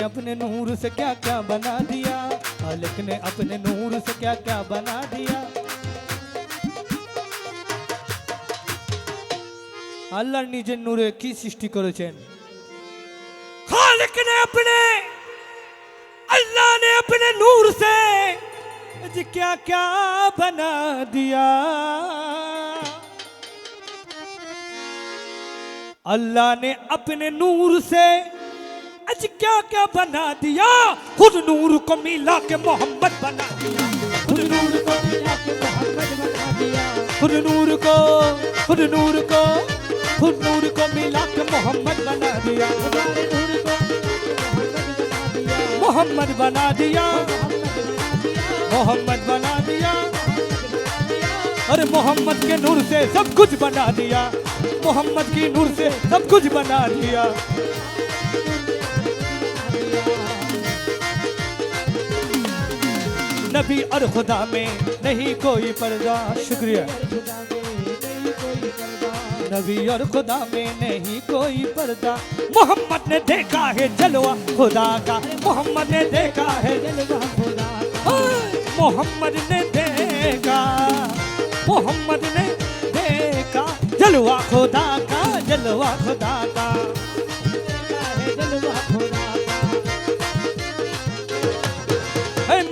अपने नूर से क्या क्या बना दिया खालिक ने अपने नूर से क्या क्या बना दिया আল্লাহর নিজের নূরে কি সৃষ্টি করেছেন खालिक ने अपने अल्लाह ने अपने नूर से आज क्या क्या बना दिया अल्लाह ने अपने नूर से आज क्या क्या बना दिया? खुद नूर को मिला के मोहम्मद बना दिया। खुद नूर को मिला के मोहम्मद बना दिया। खुद नूर को, खुद नूर को, खुद नूर को मिला के मोहम्मद बना दिया। मोहम्मद बना दिया। मोहम्मद बना दिया। अरे मोहम्मद के नूर से सब कुछ बना दिया। मोहम्मद की नूर से सब कुछ बना दिया। नबी और खुदा में नहीं कोई पर्दा। शुक्रिया। नबी और खुदा में नहीं कोई पर्दा। मोहम्मद ने देखा है जलवा खुदा का। मोहम्मद ने देखा है जलवा खुदा मोहम्मद ने देखा। मोहम्मद ने देखा जलवा खुदा का, जलवा खुदा का।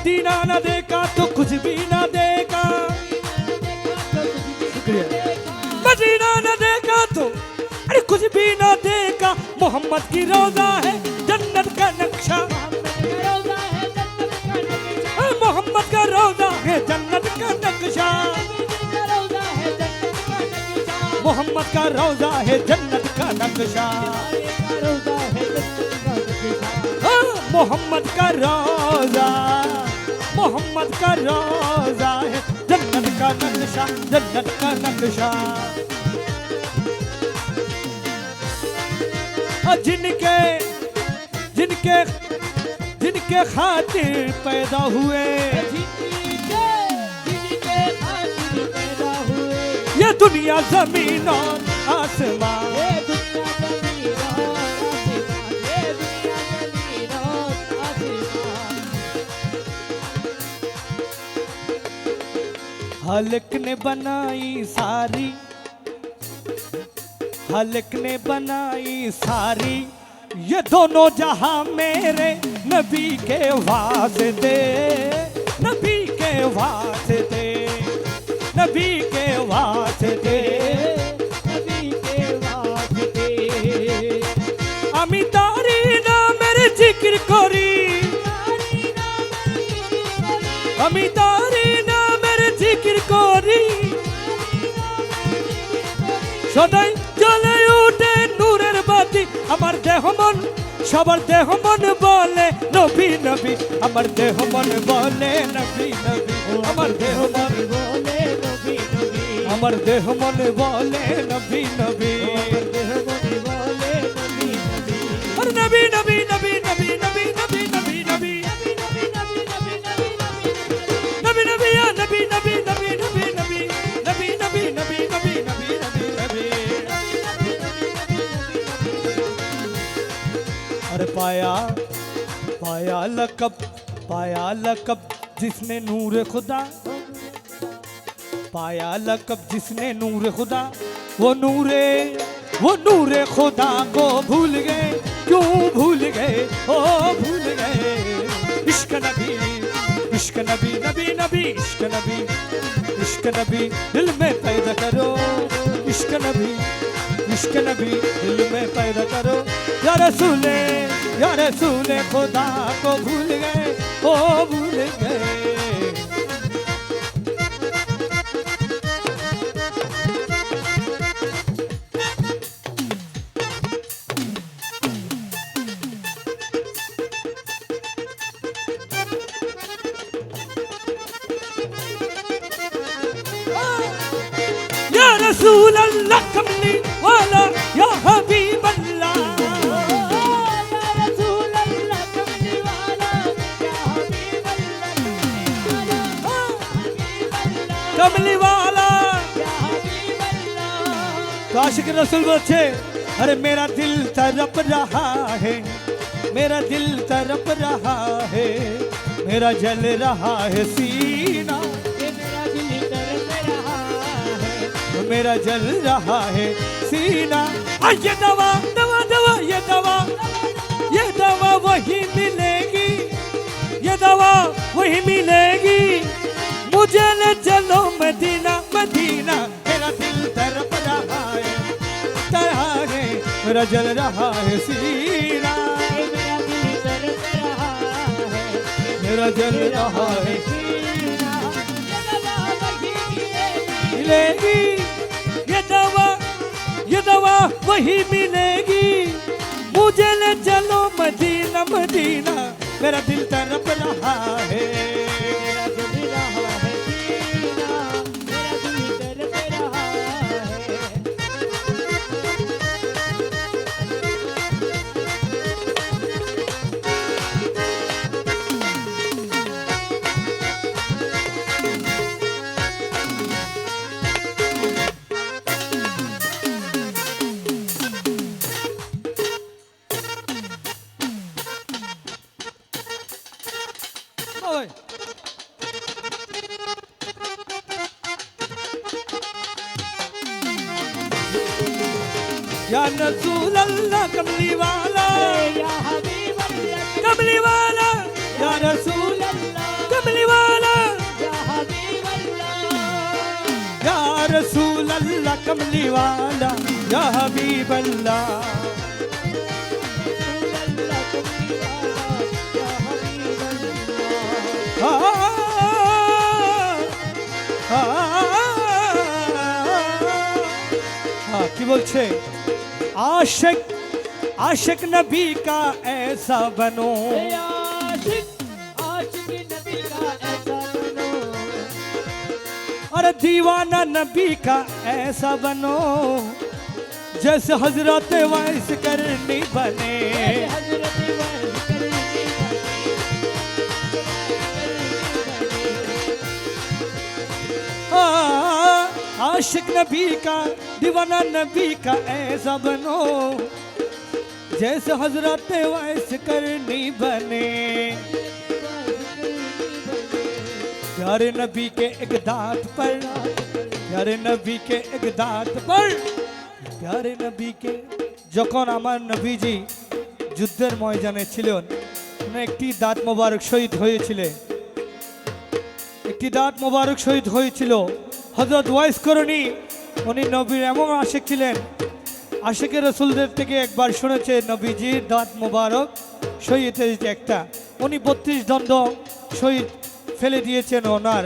मदीना न देखा तो कुछ भी ना देखा मदीना न देखा तो अरे कुछ भी ना देखा मोहम्मद की रोजा है जन्नत का नक्शा। मोहम्मद का रोजा है जन्नत का नक्शा। मोहम्मद का रोजा है जन्नत का नक्शा। हाँ, मोहम्मद का रोजा। मोहम्मद का रोजा है। जन्नत का नक्शा जन्नत का नक्शा। जिनके जिनके जिनके खातिर पैदा हुए। ये दुनिया ज़मीन और आसमान हलक ने बनाई सारी। हलक ने बनाई सारी। ये दोनों जहाँ मेरे नबी के वास्ते, नबी के वास्ते, नबी के वास्ते। সদাই জ্বলে উঠে নূরের বাতি। আমার দেহ মন সবার দেহ মন বলে নবী নবী। আমার দেহ মন বলে নবী নবী। আমার দেহ মন বলে নবী নবী। আমার দেহ মন বলে নবী নবী। আর বলে নবী নবী নবী নবী। अरे पाया पाया लकब पाया लकब जिसने नूर खुदा। पाया लकब जिसने नूर खुदा, वो नूरे वो नूरे खुदा को भूल गए। क्यों भूल गए? ओ, भूल गए। इश्क नबी इश्क नबी नबी नबी, इश्क नबी इश्क नबी, दिल में पैदा करो। इश्क नबी इश्क नबी, दिल में पैदा करो। यार सुले यार सुले खुदा को भूल गए ओ भूल गए Ya Rasulallah कमली वाला। काशिक रसूल बच्चे अरे मेरा दिल तड़प रहा है मेरा दिल तड़प रहा है मेरा जल रहा है सीना। मेरा है जल रहा है सीना। आ, ये दवा दवा दवा ये दवा ये दवा वही मिलेगी ये दवा वही मिलेगी। मुझे ले चलो मदीना मदीना। मेरा दिल तड़प रहा है तरह है मेरा जल रहा है सीना। मेरा जल रहा है मिलेगी, ये दवा ये दवा वही मिलेगी। मुझे ले चलो मदीना मदीना। मेरा दिल तड़प रहा है। या रसूल अल्लाह कमली वाला या हबीब अल्लाह कमली वाला या रसूल कमली वाला या हबीब अल्लाह या रसूल अल्लाह कमली वाला या हबीब अल्लाह हाँ কি বলছে आशिक आशिक नबी का ऐसा बनो। आशिक आशिक नबी का ऐसा बनो। और दीवाना नबी का ऐसा बनो जैसे हज़रत वाइस करनी बने। हाँ, आशिक नबी का दीवाना नबी का ऐसा बनो जैसे हजरत वैस करनी बने प्यारे नबी के एक दांत पर प्यारे नबी के एक दांत पर প্যারে নবীকে যখন আমার নবীজি যুদ্ধের ময়দানে ছিলেন ওনার একটি দাঁত মোবারক শহীদ হয়েছিলেন একটি দাঁত মোবারক শহীদ হয়েছিল হজরত ওয়াইস করণী উনি নবীর এমন আশেক ছিলেন আশেকের রসুলদের থেকে একবার শুনেছে নবীজির দাঁত মোবারক শহীদ হয়েছে একটা উনি বত্রিশ দণ্ড শহীদ ফেলে দিয়েছেন ওনার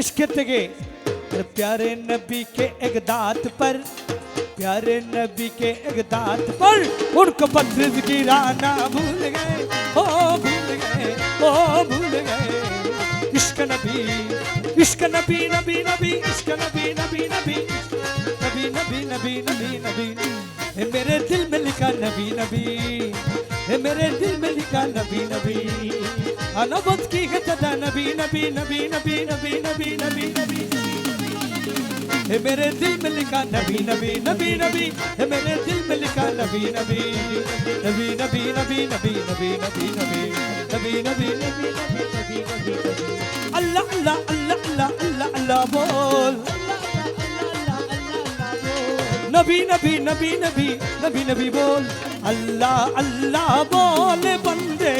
इश्क থেকে प्यारे नबी के एक दांत पर प्यारे नबी के एक दांत पर उनको पत्र गिराना भूल गए ओ भूल गए ओ भूल गए इश्क नबी इश्क नबी नबी नबी इश्क नबी नबी नबी नबी नबी नबी नबी नबी ए मेरे दिल में लिखा नबी नबी ए मेरे दिल में लिखा नबी नबी अनबत की है तदा नबी नबी नबी नबी नबी नबी नबी नबी है मेरे दिल में लिखा नबी नबी नबी नबी है मेरे दिल में लिखा नबी नबी नबी नबी नबी नबी नबी नबी नबी नबी नबी नबी अल्लाह अल्लाह अल्लाह আল্লাহ আল্লাহ আল্লাহ বল। নবী নবী নবী নবী নবী নবী বল। আল্লাহ আল্লাহ বল বন্দে,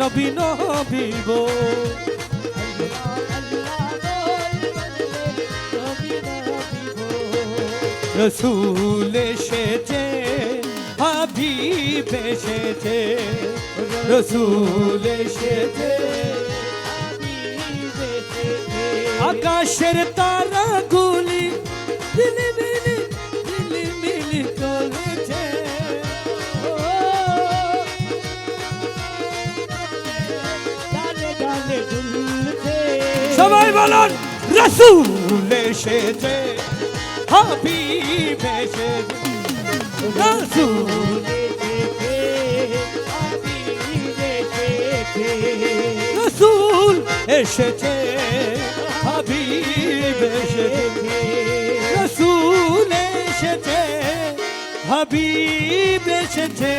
নবী নবী বল। রসুল এসেছে, হাবিব এসেছে। রসুল এসেছে আকাশের তারা গুলি ঝিলিমিলি ঝিলিমিলি চলেছে সবাই বলুন রসুল এসেছে। হাবিব এসেছে। রসুল রসুল এসেছে। হাবিব এসেছে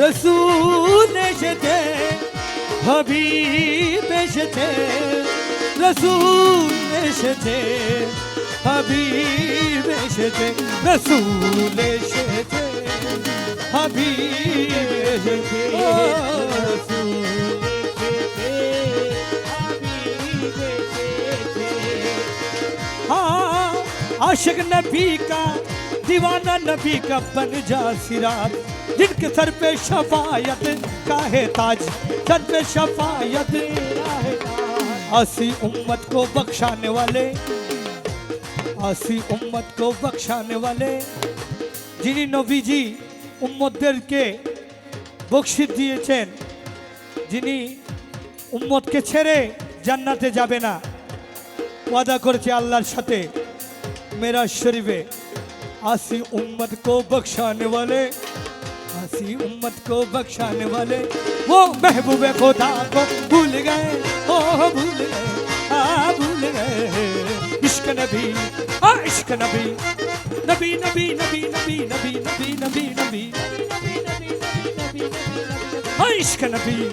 রসুল এসেছে হাবিব এসেছে রসুল এসেছে হাবিব এসেছে রসুল এসেছে হাবিব এসেছে ও রসুল हाँ आशिक नबी का दीवाना नबी का बन जा सिराज जिनके सर पे शफायत का है ताज सर पे शफायत का है ताज। आसी उम्मत को बख्शाने वाले आसी उम्मत को बख्शाने वाले যিনি নবীজি উম্মতদেরকে বকশিস দিয়েছেন যিনি উম্মতকে ছেড়ে জান্নাতে যাবে না वादा করেছে আল্লাহর সাথে मेरा शरीफे आसी उम्मत को बख्शाने वाले, आसी उम्मत को बख्शाने वाले। वो महबूब खुदा को भूल गए, ओ भूल गए, आ, भूल गए। इश्क नबी, आ, इश्क नबी नबी नबी नबी नबी नबी नबी नबी नबी इश्क नबी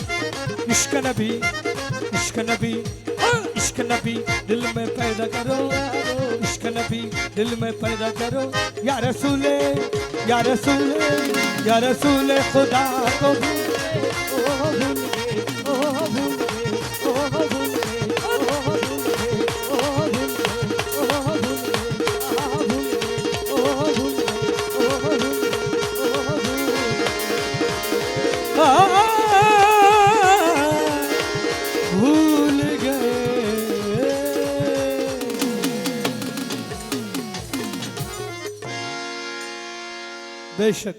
इश्क नबी इश्क नबी इश्क नबी दिल में पैदा करो, इश्क नबी दिल में पैदा करो। या रसूले या रसूले या रसूले खुदा को भूल Neşet.